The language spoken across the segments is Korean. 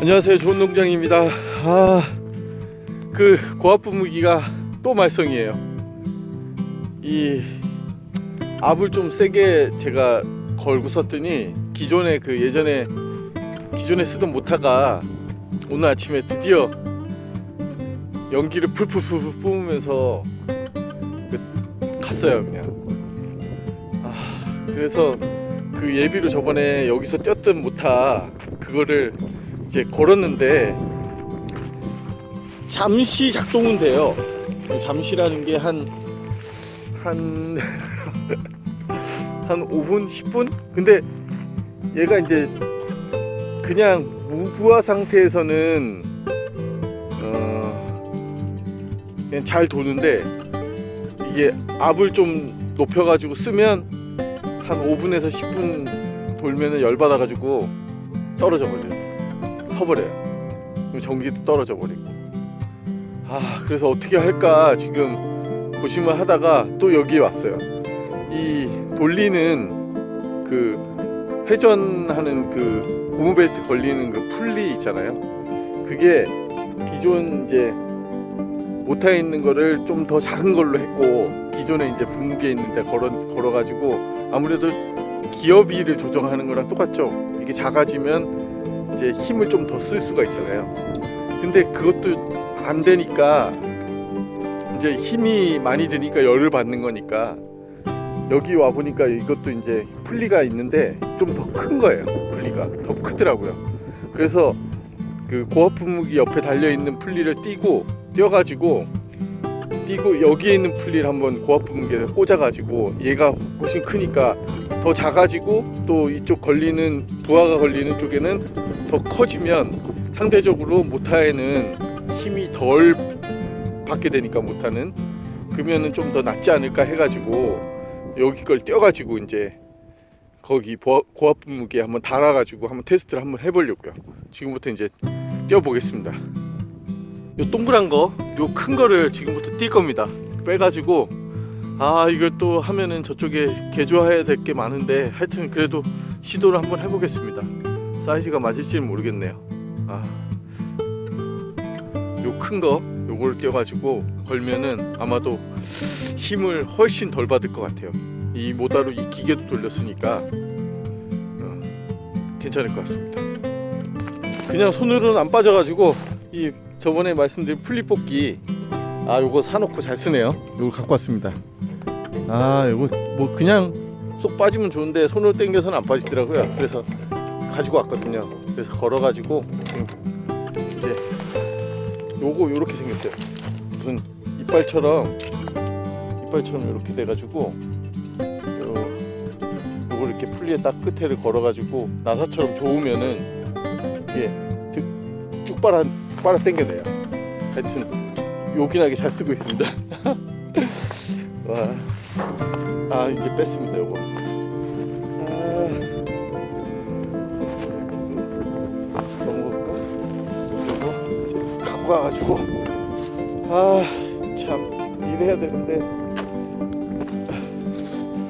안녕하세요. 좋은 농장입니다. 아그 고압 분무기가 또 말썽이에요. 이 압을 좀 세게 제가 걸고 썼더니 기존에 그 예전에 기존에 쓰던 모타가 오늘 아침에 드디어 연기를 풀풀풀 뿜으면서 그 갔어요 그냥. 아 그래서 그 예비로 저번에 여기서 뛰었던 모타 그거를 이제 걸었는데 잠시 작동은 돼요. 잠시라는 게 한 한 한 5분, 10분? 근데 얘가 이제 그냥 무부하 상태에서는 어 그냥 잘 도는데 이게 압을 좀 높여가지고 쓰면 한 5분에서 10분 돌면은 열 받아가지고 떨어져 버려요. 서버려요. 그럼 전기도 떨어져 버리고. 아 그래서 어떻게 할까 지금 고심을 하다가 또 여기에 왔어요. 이 돌리는 그 회전하는 그 고무벨트 걸리는 그 풀리 있잖아요. 그게 기존 이제 모타에 있는 거를 좀 더 작은 걸로 했고 기존에 이제 분무기에 있는데 걸어 걸어가지고 아무래도 기어비를 조정하는 거랑 똑같죠. 이게 작아지면 이제 힘을 좀 더 쓸 수가 있잖아요. 근데 그것도 안 되니까 이제 힘이 많이 드니까 열을 받는 거니까 여기 와 보니까 이것도 이제 풀리가 있는데 좀 더 큰 거예요. 풀리가 더 크더라고요. 그래서 그 고압 분무기 옆에 달려 있는 풀리를 띄고 띄어가지고 띄고 여기에 있는 풀리를 한번 고압 분무기에 꽂아가지고 얘가 훨씬 크니까 더 작아지고 또 이쪽 걸리는 부하가 걸리는 쪽에는 더 커지면 상대적으로 모타에는 힘이 덜 받게 되니까 모타는 그러면은 좀 더 낫지 않을까 해가지고 여기 걸 떼어가지고 이제 거기 보아- 고압 분 무기에 한번 달아가지고 한번 테스트를 한번 해보려고요. 지금부터 이제 떼어보겠습니다. 요 동그란 거, 요 큰 거를 지금부터 뛸 겁니다. 빼가지고 아 이걸 또 하면은 저쪽에 개조해야 될 게 많은데 하여튼 그래도 시도를 한번 해보겠습니다. 사이즈가 맞을지는 모르겠네요. 아, 요 큰 거, 요걸 껴가지고 걸면은 아마도 힘을 훨씬 덜 받을 것 같아요. 이 모다로 이 기계도 돌렸으니까 어, 괜찮을 것 같습니다. 그냥 손으로는 안 빠져가지고 이 저번에 말씀드린 플립 뽑기 아 요거 사놓고 잘 쓰네요. 요걸 갖고 왔습니다. 아 요거 뭐 그냥 쏙 빠지면 좋은데 손으로 당겨서는 안 빠지더라고요. 그래서 가지고 왔거든요. 그래서 걸어가지고 지금 이제 요거 요렇게 생겼어요. 무슨 이빨처럼 이빨처럼 이렇게 돼가지고 요 요걸 이렇게 풀리에 딱 끝에를 걸어가지고 나사처럼 좋으면은 이게 드- 쭉 빨아 빨아 당겨내요. 하여튼 요긴하게 잘 쓰고 있습니다. 와, 아 이제 뺐습니다 요거. 갖고 와가지고 아 참 일해야 되는데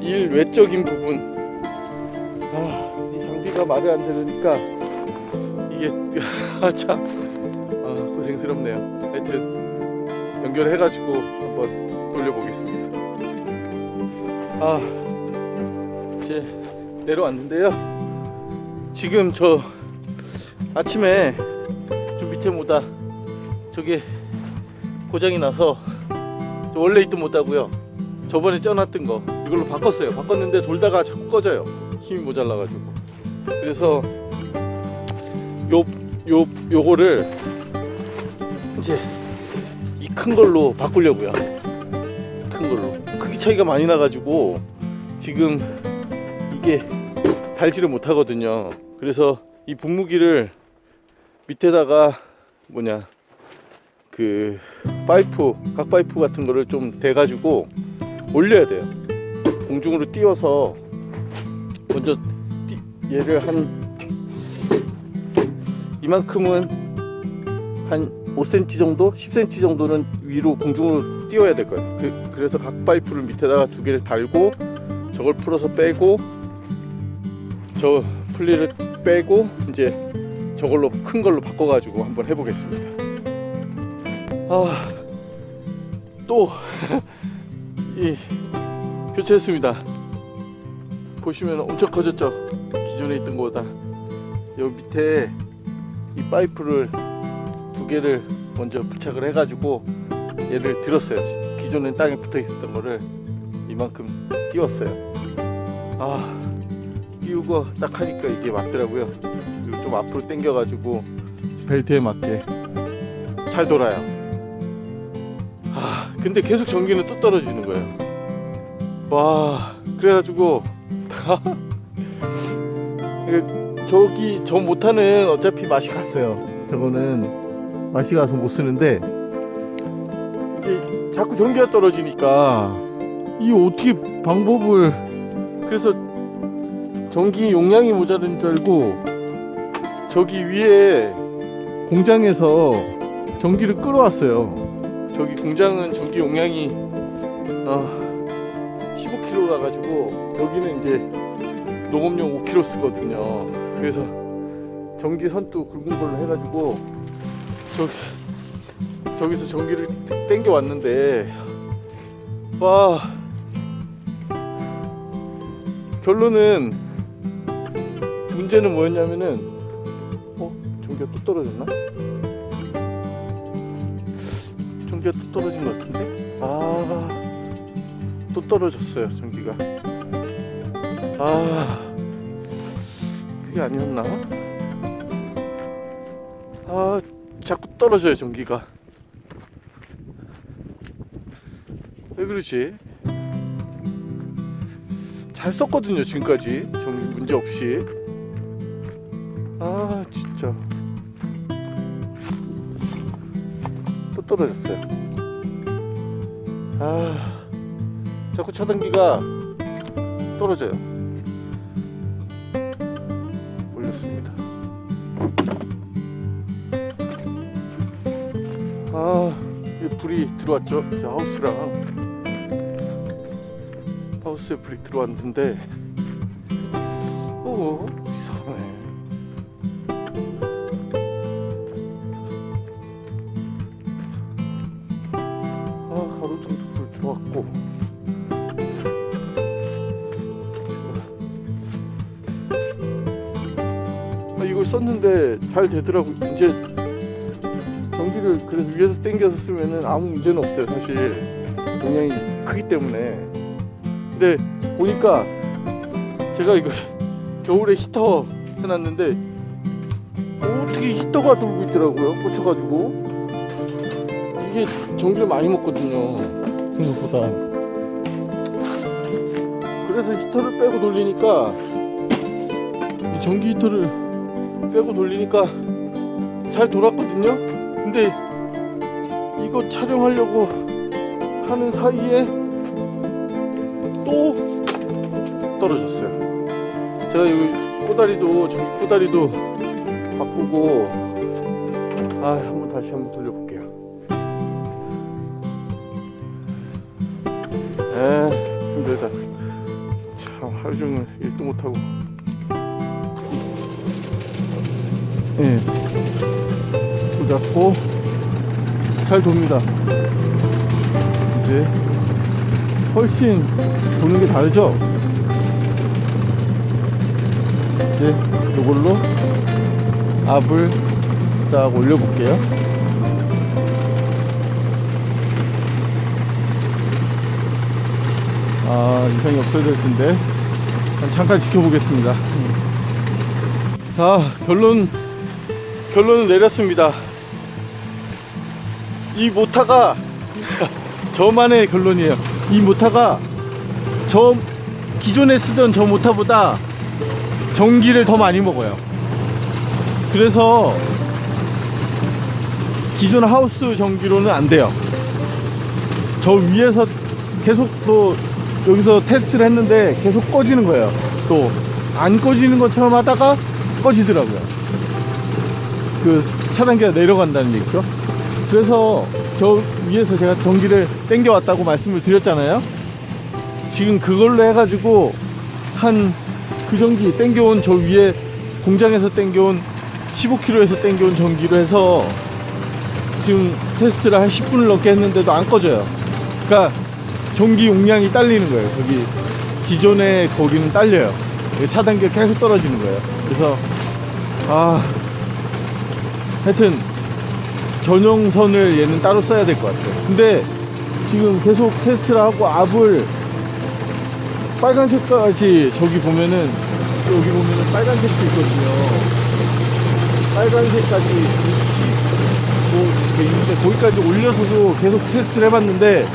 일 외적인 부분 아이 장비가 말을 안 들으니까 이게 아참 아, 고생스럽네요. 하여튼 연결해가지고 한번 돌려보겠습니다. 아 이제 내려왔는데요. 지금 저 아침에 좀 밑에 모다 저게 고장이 나서 저 원래 있던 모다고요. 저번에 쪄놨던 거 이걸로 바꿨어요. 바꿨는데 돌다가 자꾸 꺼져요. 힘이 모자라가지고. 그래서 요 요 요거를 이제 이 큰 걸로 바꾸려고요. 큰 걸로. 크기 차이가 많이 나가지고 지금 이게 달지를 못하거든요. 그래서 이 분무기를 밑에다가 뭐냐 그 파이프 각 파이프 같은 거를 좀 대가지고 올려야 돼요. 공중으로 띄워서 먼저 띄- 얘를 한 이만큼은 한 5cm 정도, 10cm 정도는 위로 공중으로 띄워야 될 거예요. 그, 그래서 각 파이프를 밑에다가 두 개를 달고 저걸 풀어서 빼고 저 풀리를 빼고 이제 저걸로 큰 걸로 바꿔가지고 한번 해보겠습니다. 아, 또, 이, 교체했습니다. 보시면 엄청 커졌죠? 기존에 있던 거보다. 여기 밑에 이 파이프를 두 개를 먼저 부착을 해가지고 얘를 들었어요. 기존엔 땅에 붙어 있었던 거를 이만큼 띄웠어요. 아, 띄우고 딱 하니까 이게 맞더라고요. 그리고 좀 앞으로 당겨가지고 벨트에 맞게 잘 돌아요. 아, 근데 계속 전기는 또 떨어지는 거예요. 와, 그래가지고 저기 저 못하는 어차피 맛이 갔어요. 저거는 맛이 가서 못 쓰는데 이게 자꾸 전기가 떨어지니까 이 어떻게 방법을 그래서 전기 용량이 모자른 줄 알고 저기 위에 공장에서 전기를 끌어왔어요. 저기 공장은 전기 용량이 어, 15kg 가가지고 여기는 이제 농업용 5kg 쓰거든요. 그래서 전기 선도 굵은 걸로 해가지고 저기 저기서 전기를 땡겨 왔는데 와 결론은 문제는 뭐였냐면은 어 전기가 또 떨어졌나? 전기가 또 떨어진 것 같은데? 아 또 떨어졌어요 전기가. 아 그게 아니었나? 아 자꾸 떨어져요 전기가. 왜 그러지? 잘 썼거든요 지금까지. 전기 문제 없이. 아 진짜 또 떨어졌어요. 아 자꾸 차단기가 떨어져요. 올렸습니다. 아 이게 불이 들어왔죠? 저 하우스랑. 하우스에 불이 들어왔는데 썼는데 잘 되더라고. 이제 전기를 그래서 위에서 당겨서 쓰면은 아무 문제는 없어요 사실. 용량이 크기 때문에. 근데 보니까 제가 이거 겨울에 히터 해놨는데 어떻게 히터가 돌고 있더라고요 꽂혀가지고. 이게 전기를 많이 먹거든요. 생각보다. 그래서 히터를 빼고 돌리니까 이 전기 히터를 빼고 돌리니까 잘 돌았거든요 근데 이거 촬영하려고 하는 사이에 또 떨어졌어요. 제가 여기 꼬다리도 전기 꼬다리도 바꾸고 아 한번 다시 한번 돌려볼게요. 에 힘들다. 참 하루 종일 일도 못 하고. 예. 네. 잡고 잘 돕니다. 이제 훨씬 도는 게 다르죠? 이제 이걸로 압을 싹 올려볼게요. 아, 이상이 없어야 될 텐데. 잠깐 지켜보겠습니다. 자, 결론, 결론을 내렸습니다. 이 모타가 저만의 결론이에요. 이 모타가 저 기존에 쓰던 저 모타보다 전기를 더 많이 먹어요. 그래서 기존 하우스 전기로는 안 돼요. 저 위에서 계속 또 여기서 테스트를 했는데 계속 꺼지는 거예요. 또 안 꺼지는 것처럼 하다가 꺼지더라고요. 그 차단기가 내려간다는 얘기죠. 그래서 저 위에서 제가 전기를 땡겨 왔다고 말씀을 드렸잖아요. 지금 그걸로 해가지고 한 그 전기 땡겨온 저 위에 공장에서 땡겨온 15km에서 땡겨온 전기로 해서 지금 테스트를 한 10분을 넘게 했는데도 안 꺼져요. 그러니까 전기 용량이 딸리는 거예요. 저기 기존의 거기는 딸려요. 차단기가 계속 떨어지는 거예요. 그래서 아 하여튼 전용선을 얘는 따로 써야 될 것 같아요. 근데 지금 계속 테스트를 하고 압을 빨간색까지 저기 보면은 여기 보면은 빨간색도 있거든요. 빨간색까지 60뭐 이렇게 있는데 거기까지 올려서도 계속 테스트를 해봤는데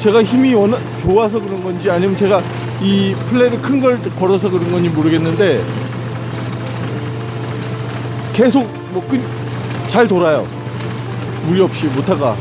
제가 힘이 워낙 좋아서 그런 건지 아니면 제가 이 플레이를 큰 걸 걸어서 그런 건지 모르겠는데 계속 뭐잘 돌아요. 무리 없이 모타가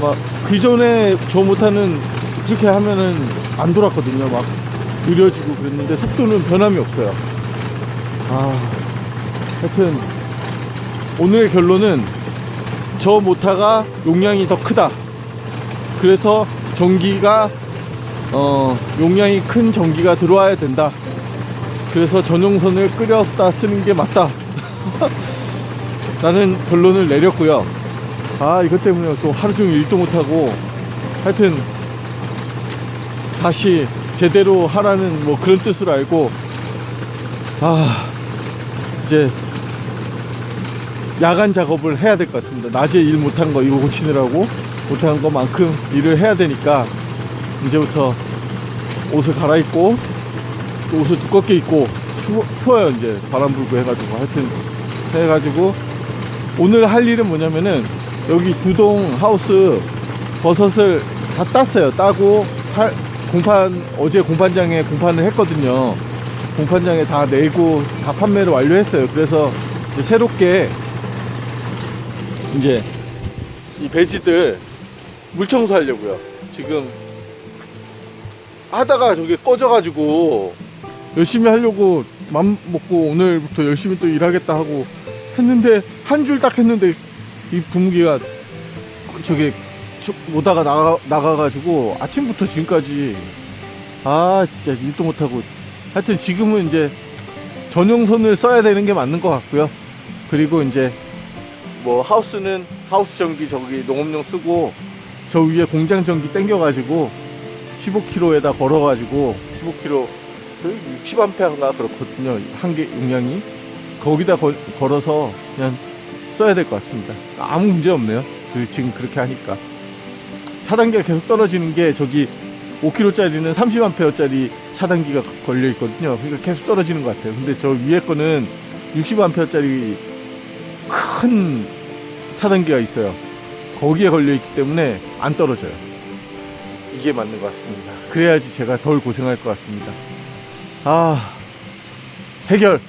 막 그 전에 저 모타는 그렇게 하면은 안 돌았거든요. 막 느려지고 그랬는데 속도는 변함이 없어요. 아, 하여튼 오늘의 결론은 저 모타가 용량이 더 크다. 그래서 전기가 어, 용량이 큰 전기가 들어와야 된다. 그래서 전용선을 끓였다 쓰는 게 맞다. 라는 결론을 내렸고요. 아, 이것 때문에 또 하루 종일 일도 못하고 하여튼 다시 제대로 하라는 뭐 그런 뜻으로 알고 아, 이제 야간 작업을 해야 될 것 같습니다. 낮에 일 못한 거 이거 고치느라고 못한 것만큼 일을 해야 되니까 이제부터 옷을 갈아입고 또 옷을 두껍게 입고 추워, 추워요 이제. 바람 불고 해가지고 하여튼 해가지고. 오늘 할 일은 뭐냐면은 여기 두 동 하우스 버섯을 다 땄어요. 따고 팔- 공판 어제 공판장에 공판을 했거든요. 공판장에 다 내고 다 판매를 완료했어요. 그래서 이제 새롭게 이제 이 배지들 물 청소하려고요. 지금 하다가 저게 꺼져가지고 열심히 하려고 맘 먹고 오늘부터 열심히 또 일하겠다 하고 했는데 한 줄 딱 했는데 이 분무기가 저게 저- 오다가 나가, 나가가지고 아침부터 지금까지 아 진짜 일도 못하고 하여튼 지금은 이제 전용선을 써야 되는 게 맞는 것 같고요. 그리고 이제 뭐 하우스는 하우스 전기 저기 농업용 쓰고 저 위에 공장 전기 땡겨가지고 15km에다 걸어가지고 15km 60A인가 그렇거든요. 한 개 용량이. 거기다 걸, 걸어서 그냥 써야 될 것 같습니다. 아무 문제 없네요. 그 지금 그렇게 하니까. 차단기가 계속 떨어지는 게 저기 5kg짜리는 30A짜리 차단기가 걸려 있거든요. 그러니까 계속 떨어지는 것 같아요. 근데 저 위에 거는 60A짜리 큰 차단기가 있어요. 거기에 걸려 있기 때문에 안 떨어져요. 이게 맞는 것 같습니다. 그래야지 제가 덜 고생할 것 같습니다 아 해결